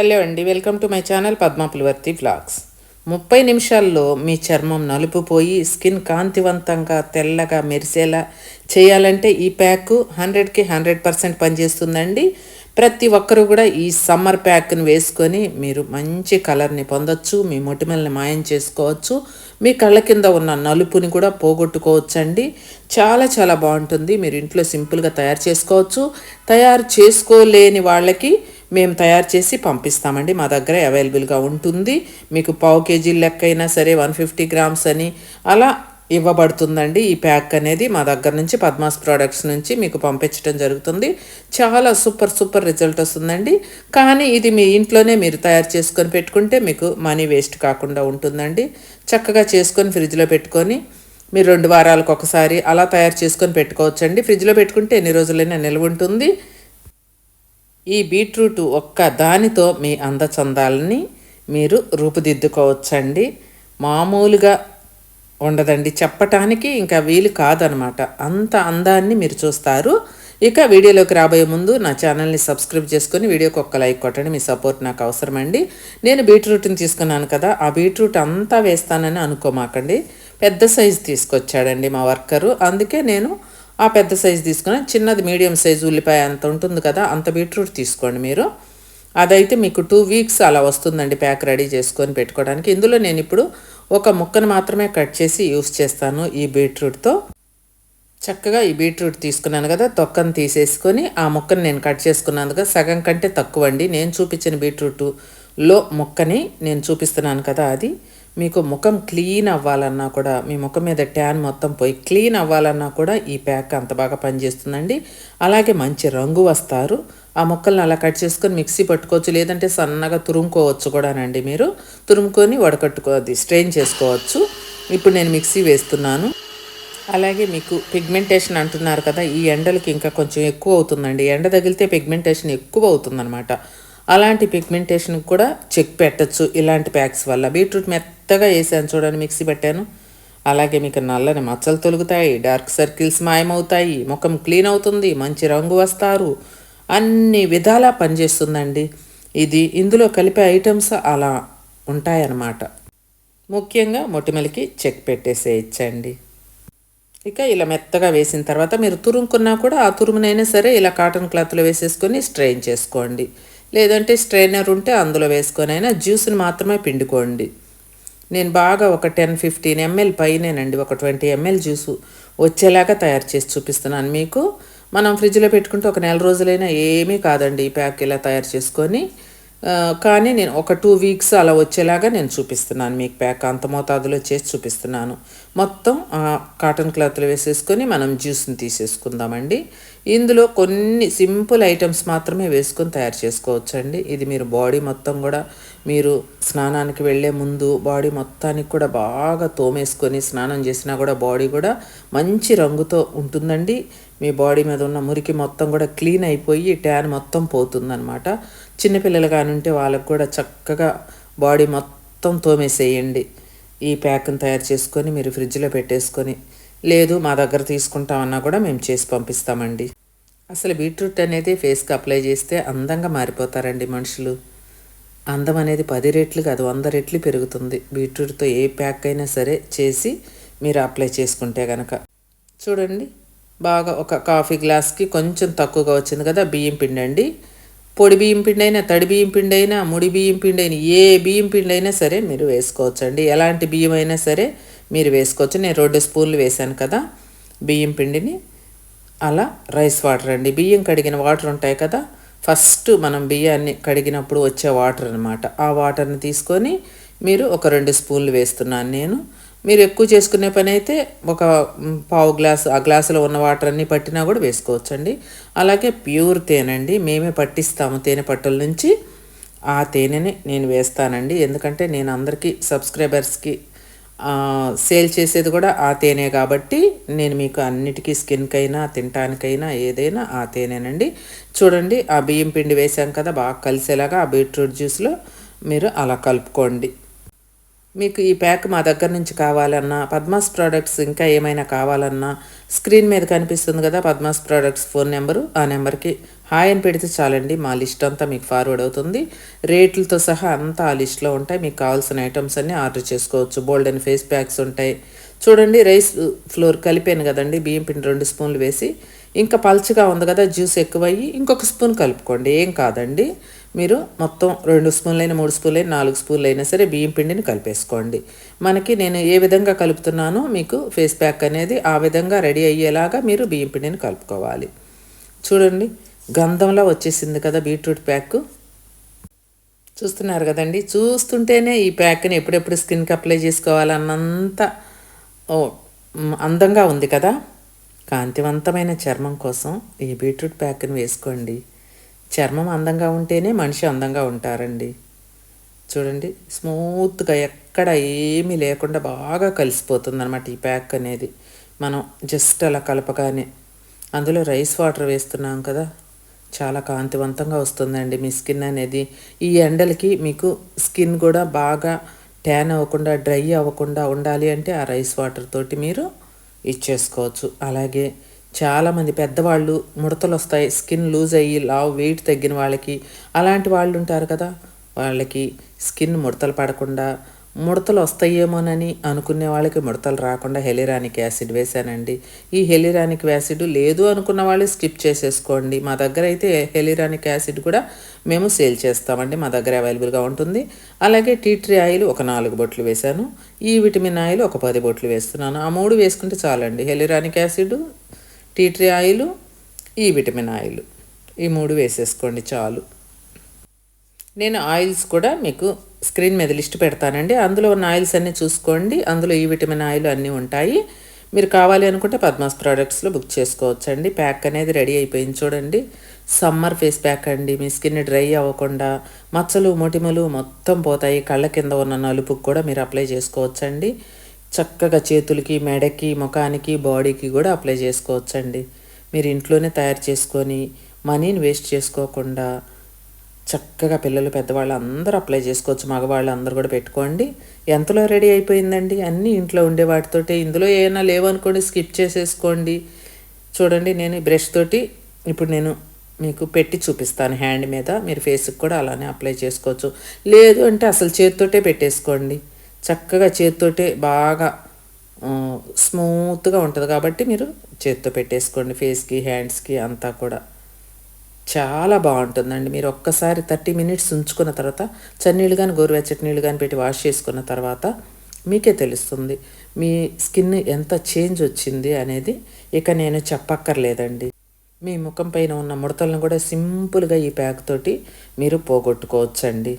Hello అండి welcome to my channel Padma Pulivarthi vlogs. ముప్పై నిమిషాల్లో మీ చర్మం నలుపు పోయి స్కిన్ కాంతివంతంగా తెల్లగా మెరిసేలా చేయాలంటే ఈ ప్యాక్ హండ్రెడ్కి హండ్రెడ్ పర్సెంట్ పనిచేస్తుందండి. ప్రతి ఒక్కరూ కూడా ఈ సమ్మర్ ప్యాక్ని వేసుకొని మీరు మంచి కలర్ని పొందొచ్చు మీ మొటిమల్ని మాయం చేసుకోవచ్చు మీ కళ్ళ కింద ఉన్న నలుపుని కూడా పోగొట్టుకోవచ్చండి. చాలా చాలా బాగుంటుంది. మీరు ఇంట్లో సింపుల్గా తయారు చేసుకోవచ్చు. తయారు చేసుకోలేని వాళ్ళకి మేము తయారు చేసి పంపిస్తామండి. మా దగ్గర అవైలబుల్గా ఉంటుంది. మీకు పావు కేజీ లెక్క అయినా సరే వన్ ఫిఫ్టీ గ్రామ్స్ అని అలా ఇవ్వబడుతుందండి. ఈ ప్యాక్ అనేది మా దగ్గర నుంచి పద్మాస్ ప్రోడక్ట్స్ నుంచి మీకు పంపించడం జరుగుతుంది. చాలా సూపర్ సూపర్ రిజల్ట్ వస్తుందండి. కానీ ఇది మీ ఇంట్లోనే మీరు తయారు చేసుకొని పెట్టుకుంటే మీకు మనీ వేస్ట్ కాకుండా ఉంటుందండి. చక్కగా చేసుకొని ఫ్రిడ్జ్లో పెట్టుకొని మీరు రెండు వారాలకు ఒకసారి అలా తయారు చేసుకొని పెట్టుకోవచ్చండి. ఫ్రిడ్జ్లో పెట్టుకుంటే ఎన్ని రోజులైనా నిల్వ ఉంటుంది. ఈ బీట్రూట్ ఒక్క దానితో మీ అందచందాలని మీరు రూపుదిద్దుకోవచ్చండి. మామూలుగా ఉండదండి. చెప్పటానికి ఇంకా వీలు కాదనమాట. అంత అందాన్ని మీరు చూస్తారు. ఇక వీడియోలోకి రాబోయే ముందు నా ఛానల్ని సబ్స్క్రైబ్ చేసుకొని వీడియోకి ఒక్క లైక్ కొట్టండి. మీ సపోర్ట్ నాకు అవసరమండి. నేను బీట్రూట్ని తీసుకున్నాను కదా ఆ బీట్రూట్ అంతా వేస్తానని అనుకోమాకండి. పెద్ద సైజు తీసుకొచ్చాడండి మా వర్కరు. అందుకే నేను ఆ పెద్ద సైజు తీసుకుని చిన్నది మీడియం సైజు ఉల్లిపాయ అంత ఉంటుంది కదా అంత బీట్రూట్ తీసుకోండి మీరు. అదైతే మీకు టూ వీక్స్ అలా వస్తుందండి ప్యాక్ రెడీ చేసుకొని పెట్టుకోవడానికి. ఇందులో నేను ఇప్పుడు ఒక ముక్కను మాత్రమే కట్ చేసి యూస్ చేస్తాను ఈ బీట్రూట్తో. చక్కగా ఈ బీట్రూట్ తీసుకున్నాను కదా తొక్కను తీసేసుకొని ఆ ముక్కను నేను కట్ చేసుకున్నాను కదా సగం కంటే తక్కువ అండి నేను చూపించిన బీట్రూట్లో ముక్కని నేను చూపిస్తున్నాను కదా అది. మీకు ముఖం క్లీన్ అవ్వాలన్నా కూడా మీ ముఖం మీద ట్యాన్ మొత్తం పోయి క్లీన్ అవ్వాలన్నా కూడా ఈ ప్యాక్ అంత బాగా పనిచేస్తుందండి. అలాగే మంచి రంగు వస్తారు. ఆ ముక్కలను అలా కట్ చేసుకొని మిక్సీ పట్టుకోవచ్చు లేదంటే సన్నగా తురుముకోవచ్చు కూడానండి మీరు. తురుముకొని వడకట్టుకోవద్ది స్ట్రెయిన్ చేసుకోవచ్చు. ఇప్పుడు నేను మిక్సీ వేస్తున్నాను. అలాగే మీకు పిగ్మెంటేషన్ అంటున్నారు కదా ఈ ఎండలకి ఇంకా కొంచెం ఎక్కువ అవుతుందండి. ఎండ తగిలితే పిగ్మెంటేషన్ ఎక్కువ అవుతుందన్నమాట. అలాంటి పిగ్మెంటేషన్ కూడా చెక్ పెట్టచ్చు ఇలాంటి ప్యాక్స్ వల్ల. బీట్రూట్ మెత్తగా వేసాను చూడండి మిక్సీ పెట్టాను. అలాగే మీకు నల్లని మచ్చలు తొలుగుతాయి డార్క్ సర్కిల్స్ మాయమవుతాయి ముఖం క్లీన్ అవుతుంది మంచి రంగు వస్తారు. అన్ని విధాలా పనిచేస్తుందండి. ఇది ఇందులో కలిపే ఐటమ్స్ అలా ఉంటాయన్నమాట. ముఖ్యంగా మొటిమలకి చెక్ పెట్టేసేయచ్చండి. ఇక ఇలా మెత్తగా వేసిన తర్వాత మీరు తురుముకున్నా కూడా ఆ తురుమునైనా సరే ఇలా కాటన్ క్లాత్లో వేసేసుకొని స్ట్రెయిన్ చేసుకోండి. లేదంటే స్ట్రైనర్ ఉంటే అందులో వేసుకొని అయినా జ్యూస్ని మాత్రమే పిండుకోండి. నేను బాగా ఒక టెన్ ఫిఫ్టీన్ ఎంఎల్ పైనేనండి ఒక ట్వంటీ ఎంఎల్ జ్యూసు వచ్చేలాగా తయారు చేసి చూపిస్తున్నాను మీకు. మనం ఫ్రిడ్జ్లో పెట్టుకుంటే ఒక నెల రోజులైనా ఏమీ కాదండి ఈ ప్యాక్ ఇలా తయారు చేసుకొని. కానీ నేను ఒక టూ వీక్స్ అలా వచ్చేలాగా నేను చూపిస్తున్నాను. మీకు ప్యాక్ అంత మోతాదులో చేసి చూపిస్తున్నాను. మొత్తం కాటన్ క్లాత్లో వేసేసుకొని మనం జ్యూస్ని తీసేసుకుందామండి. ఇందులో కొన్ని సింపుల్ ఐటమ్స్ మాత్రమే వేసుకొని తయారు చేసుకోవచ్చండి. ఇది మీరు బాడీ మొత్తం కూడా మీరు స్నానానికి వెళ్ళే ముందు బాడీ మొత్తానికి కూడా బాగా తోమేసుకొని స్నానం చేసినా కూడా బాడీ కూడా మంచి రంగుతో ఉంటుందండి. మీ బాడీ మీద ఉన్న మురికి మొత్తం కూడా క్లీన్ అయిపోయి ట్యాన్ మొత్తం పోతుందనమాట చిన్నపిల్లలు కానీ ఉంటే వాళ్ళకు కూడా చక్కగా బాడీ మొత్తం తోమేసేయండి. ఈ ప్యాక్ని తయారు చేసుకొని మీరు ఫ్రిడ్జ్లో పెట్టేసుకొని లేదు మా దగ్గర తీసుకుంటామన్నా కూడా మేము చేసి పంపిస్తామండి. అసలు బీట్రూట్ అనేది ఫేస్కి అప్లై చేస్తే అందంగా మారిపోతారండి మనుషులు. అందం అనేది పది రెట్లు కాదు వంద రెట్లు పెరుగుతుంది. బీట్రూట్తో ఏ ప్యాక్ అయినా సరే చేసి మీరు అప్లై చేసుకుంటే కనుక చూడండి బాగా ఒక కాఫీ గ్లాస్కి కొంచెం తక్కువగా వచ్చింది కదా బియ్యం పిండి అండి పొడి బియ్యం పిండి అయినా తడి బియ్యం పిండి అయినా ముడి బియ్యం పిండి అయినా ఏ బియ్యం పిండి అయినా సరే మీరు వేసుకోవచ్చండి. ఎలాంటి బియ్యం అయినా సరే మీరు వేసుకోవచ్చు. నేను రెండు స్పూన్లు వేశాను కదా బియ్యం పిండిని. అలా రైస్ వాటర్ అండి. బియ్యం కడిగిన వాటర్ ఉంటాయి కదా ఫస్ట్ మనం బియ్యాన్ని కడిగినప్పుడు వచ్చే వాటర్ అనమాట ఆ వాటర్ని తీసుకొని మీరు ఒక రెండు స్పూన్లు వేస్తున్నాను నేను. మీరు ఎక్కువ చేసుకునే పని అయితే ఒక పావు గ్లాసు ఆ గ్లాసులో ఉన్న వాటర్ అన్నీ పట్టినా కూడా వేసుకోవచ్చండి. అలాగే ప్యూర్ తేనండి. మేమే పట్టిస్తాము తేనె పట్టుల నుంచి. ఆ తేనెని నేను వేస్తానండి. ఎందుకంటే నేను అందరికీ సబ్స్క్రైబర్స్కి సేల్ చేసేది కూడా ఆ తేనె కాబట్టి నేను మీకు అన్నిటికీ స్కిన్కైనా తినటానికైనా ఏదైనా ఆ తేనేనండి. చూడండి ఆ బియ్యం పిండి వేసాం కదా బాగా కలిసేలాగా ఆ బీట్రూట్ జ్యూస్లో మీరు అలా కలుపుకోండి. మీకు ఈ ప్యాక్ మా దగ్గర నుంచి కావాలన్నా పద్మాస్ ప్రోడక్ట్స్ ఇంకా ఏమైనా కావాలన్నా స్క్రీన్ మీద కనిపిస్తుంది కదా పద్మాస్ ప్రోడక్ట్స్ ఫోన్ నెంబరు. ఆ నెంబర్కి హాయ్ అని పెడితే చాలండి మా లిస్ట్ అంతా మీకు ఫార్వర్డ్ అవుతుంది. రేట్లతో సహా అంతా ఆ లిస్ట్లో ఉంటాయి. మీకు కావాల్సిన ఐటమ్స్ అన్నీ ఆర్డర్ చేసుకోవచ్చు. బోల్డ్ అండ్ ఫేస్ ప్యాక్స్ ఉంటాయి. చూడండి రైస్ ఫ్లోర్ కలిపాను కదండి బియ్యం పిండి రెండు స్పూన్లు వేసి ఇంకా పల్చగా ఉంది కదా జ్యూస్ ఎక్కువయ్యి ఇంకొక స్పూన్ కలుపుకోండి. ఏం కాదండి. మీరు మొత్తం రెండు స్పూన్లైనా మూడు స్పూన్లైనా నాలుగు స్పూన్లు అయినా సరే బియ్యం పిండిని కలిపేసుకోండి. మనకి నేను ఏ విధంగా కలుపుతున్నానో మీకు ఫేస్ ప్యాక్ అనేది ఆ విధంగా రెడీ అయ్యేలాగా మీరు బియ్యం పిండిని కలుపుకోవాలి. చూడండి గంధంలా వచ్చేసింది కదా బీట్రూట్ ప్యాక్. చూస్తున్నారు కదండి చూస్తుంటేనే ఈ ప్యాక్ని ఎప్పుడెప్పుడు స్కిన్కి అప్లై చేసుకోవాలన్నంత ఓ అందంగా ఉంది కదా. కాంతివంతమైన చర్మం కోసం ఈ బీట్రూట్ ప్యాక్ని వేసుకోండి. చర్మం అందంగా ఉంటేనే మనిషి అందంగా ఉంటారండి. చూడండి స్మూత్గా ఎక్కడ ఏమీ లేకుండా బాగా కలిసిపోతుంది అనమాట ఈ ప్యాక్ అనేది. మనం జస్ట్ అలా కలపగానే. అందులో రైస్ వాటర్ వేస్తున్నాం కదా చాలా కాంతివంతంగా వస్తుందండి మీ స్కిన్ అనేది. ఈ ఎండలకి మీకు స్కిన్ కూడా బాగా ట్యాన్ అవ్వకుండా డ్రై అవ్వకుండా ఉండాలి అంటే ఆ రైస్ వాటర్ తోటి మీరు ఇచ్చేసుకోవచ్చు. అలాగే చాలామంది పెద్దవాళ్ళు ముడతలు వస్తాయి స్కిన్ లూజ్ అయ్యి లావ్ వెయిట్ తగ్గిన వాళ్ళకి. అలాంటి వాళ్ళు ఉంటారు కదా వాళ్ళకి స్కిన్ ముడతలు పడకుండా ముడతలు వస్తాయేమోనని అనుకునే వాళ్ళకి ముడతలు రాకుండా హెలిరానిక్ యాసిడ్ వేశానండి. ఈ హెలిరానిక్ యాసిడ్ లేదు అనుకున్న వాళ్ళు స్కిప్ చేసేసుకోండి. మా దగ్గర అయితే హెలిరానిక్ యాసిడ్ కూడా మేము సేల్ చేస్తామండి. మా దగ్గర అవైలబుల్గా ఉంటుంది. అలాగే టీ ట్రీ ఆయిల్ ఒక నాలుగు బొట్లు వేశాను. ఈ విటమిన్ ఆయిల్ ఒక పది బొట్లు వేస్తున్నాను. ఆ మూడు వేసుకుంటే చాలండి. Hyaluronic acid tea tree oil ఈ విటమిన్ ఆయిల్. ఈ మూడు వేసేసుకోండి చాలు. నేను ఆయిల్స్ కూడా మీకు స్క్రీన్ మీద లిస్ట్ పెడతానండి. అందులో ఉన్న ఆయిల్స్ అన్నీ చూసుకోండి. అందులో ఈ విటమిన్ ఆయిల్ అన్నీ ఉంటాయి. మీరు కావాలి అనుకుంటే పద్మాస్ ప్రోడక్ట్స్లో బుక్ చేసుకోవచ్చండి. ప్యాక్ అనేది రెడీ అయిపోయింది చూడండి. సమ్మర్ ఫేస్ ప్యాక్ అండి. మీ స్కిన్ డ్రై అవ్వకుండా మచ్చలు మొటిమలు మొత్తం పోతాయి. కళ్ళ కింద ఉన్న నలుపుకు కూడా మీరు అప్లై చేసుకోవచ్చండి. చక్కగా చేతులకి మెడకి ముఖానికి బాడీకి కూడా అప్లై చేసుకోవచ్చండి. మీరు ఇంట్లోనే తయారు చేసుకొని మనీని వేస్ట్ చేసుకోకుండా చక్కగా పిల్లలు పెద్దవాళ్ళు అందరూ అప్లై చేసుకోవచ్చు. మగవాళ్ళు అందరూ కూడా పెట్టుకోండి. ఎంతలో రెడీ అయిపోయిందండి? అన్నీ ఇంట్లో ఉండే వాటితోటి. ఇందులో ఏమైనా లేవనుకోండి స్కిప్ చేసేసుకోండి. చూడండి నేను బ్రష్ తోటి ఇప్పుడు నేను మీకు పెట్టి చూపిస్తాను హ్యాండ్ మీద. మీరు ఫేస్కి కూడా అలానే అప్లై చేసుకోవచ్చు. లేదు అంటే అసలు చేతితోటే పెట్టేసుకోండి. చక్కగా చేతితోటే బాగా స్మూత్గా ఉంటుంది కాబట్టి మీరు చేతితో పెట్టేసుకోండి. ఫేస్కి హ్యాండ్స్కి అంతా కూడా. చాలా బాగుంటుందండి. మీరు ఒక్కసారి థర్టీ మినిట్స్ ఉంచుకున్న తర్వాత చన్నీళ్ళు కానీ గోరువెచ్చటి నీళ్ళు కానీ పెట్టి వాష్ చేసుకున్న తర్వాత మీకే తెలుస్తుంది మీ స్కిన్ ఎంత చేంజ్ వచ్చింది అనేది. ఇక నేను చెప్పక్కర్లేదండి. మీ ముఖం పైన ఉన్న ముడతలను కూడా సింపుల్గా ఈ ప్యాక్ తోటి మీరు పోగొట్టుకోవచ్చండి.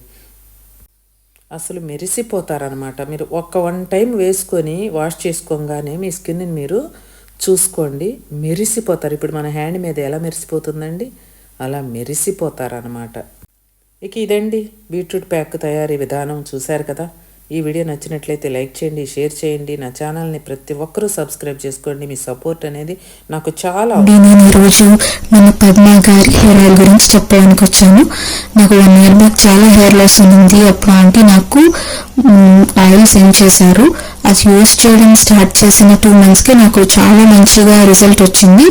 అసలు మెరిసిపోతారనమాట మీరు ఒక్క వన్ టైం వేసుకొని వాష్ చేసుకోగానే మీ స్కిన్ని మీరు చూసుకోండి. మెరిసిపోతారు. ఇప్పుడు మన హ్యాండ్ మీద ఎలా మెరిసిపోతుందండి? అలా మెరిసిపోతారనమాట ఇక ఇదండి. బీట్రూట్ ప్యాక్ తయారీ విధానం చూశారు కదా. ఈ వీడియో నచ్చినట్లయితే లైక్ చేయండి షేర్ చేయండి. నా ఛానల్ని ప్రతి ఒక్కరూ సబ్స్క్రైబ్ చేసుకోండి. మీ సపోర్ట్ అనేది నాకు చాలా నేను ఈరోజు మన పద్మ గారి హెయిర్ ఆయిల్ గురించి చెప్పడానికి వచ్చాను. నాకు వన్ ఇయర్ బ్యాక్ చాలా హెయిర్ లాస్ ఉంది అప్పుడు ఆంటీ నాకు ఆయిల్ సెండ్ చేశారు. అది యూస్ చేయడం స్టార్ట్ చేసిన టూ మంత్స్కి నాకు చాలా మంచిగా రిజల్ట్ వచ్చింది.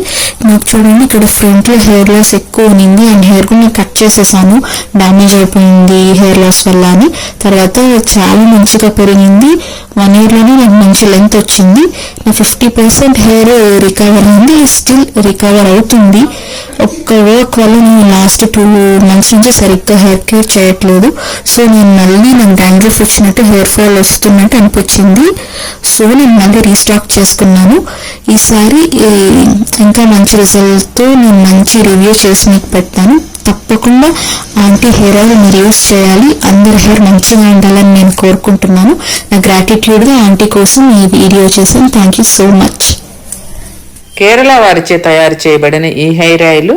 నాకు చూడండి ఇక్కడ ఫ్రంట్లో హెయిర్ లాస్ ఎక్కువ ఉన్నింది. అండ్ హెయిర్ కూడా నేను కట్ చేసేసాను. డ్యామేజ్ అయిపోయింది హెయిర్ లాస్ వల్ల అని. తర్వాత చాలా మంచిగా పెరిగింది. వన్ ఇయర్లోనే నాకు మంచి లెంత్ వచ్చింది. నా ఫిఫ్టీ పర్సెంట్ హెయిర్ రికవర్ అయింది. స్టిల్ రికవర్ అవుతుంది. ఒక్క వర్క్ వల్ల నేను లాస్ట్ టూ మంత్స్ నుంచి సరిగ్గా హెయిర్ కేర్ చేయట్లేదు. సో నేను మళ్ళీ నాకు డాండ్రఫ్ వచ్చినట్టు హెయిర్ ఫాల్ వస్తున్నట్టు అనిపించింది. సో నేను మళ్ళీ రీస్టాక్ చేసుకున్నాను ఈసారి ఇంకా మంచి రిజల్ట్తో నేను మంచి రివ్యూ చేసి మీకు పెడతాను తప్పకుండా ఆంటీ హెయిర్ ఆయిల్ మీరు యూస్ చేయాలి. అందరి హెయిర్ మంచిగా ఉండాలని నేను కోరుకుంటున్నాను. నా గ్రాటిట్యూడ్గా ఆంటీ కోసం ఈ వీడియో చేశాను. Thank you so much Kerala వారిచే తయారు చేయబడిన ఈ హెయిర్ ఆయిల్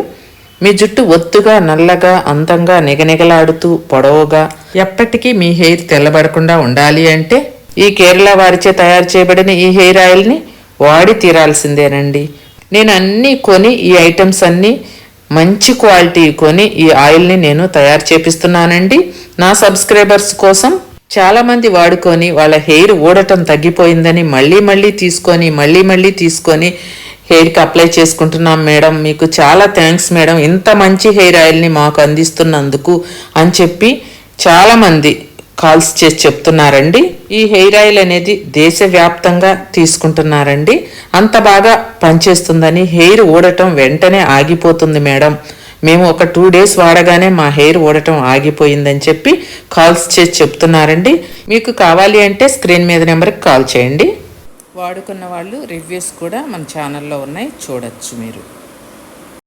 మీ జుట్టు ఒత్తుగా నల్లగా అందంగా నిగనిగలాడుతూ పొడవుగా ఎప్పటికీ మీ హెయిర్ తెల్లబడకుండా ఉండాలి అంటే ఈ కేరళ వారిచే తయారు చేయబడిన ఈ హెయిర్ ఆయిల్ని వాడి తీరాల్సిందేనండి. నేను అన్నీ కొని ఈ ఐటమ్స్ అన్నీ మంచి క్వాలిటీ కొని ఈ ఆయిల్ని నేను తయారు చేపిస్తున్నానండి. నా సబ్స్క్రైబర్స్ కోసం చాలామంది వాడుకొని వాళ్ళ హెయిర్ ఊడటం తగ్గిపోయిందని మళ్ళీ మళ్ళీ తీసుకొని మళ్ళీ మళ్ళీ తీసుకొని హెయిర్కి అప్లై చేసుకుంటున్నాం మేడం. మీకు చాలా థ్యాంక్స్ మేడం. ఇంత మంచి హెయిర్ ఆయిల్ని మాకు అందిస్తున్నందుకు అని చెప్పి చాలామంది కాల్స్ చేసి చెప్తున్నారండి. ఈ హెయిర్ ఆయిల్ అనేది దేశవ్యాప్తంగా తీసుకుంటున్నారండి. అంత బాగా పనిచేస్తుందని హెయిర్ ఊడటం వెంటనే ఆగిపోతుంది మేడం. మేము ఒక టూ డేస్ వాడగానే మా హెయిర్ ఊడటం ఆగిపోయిందని చెప్పి కాల్స్ చేసి చెప్తున్నారండి. మీకు కావాలి అంటే స్క్రీన్ మీద నెంబర్కి కాల్ చేయండి. వాడుకున్న వాళ్ళు రివ్యూస్ కూడా మన ఛానల్లో ఉన్నాయి. చూడొచ్చు మీరు.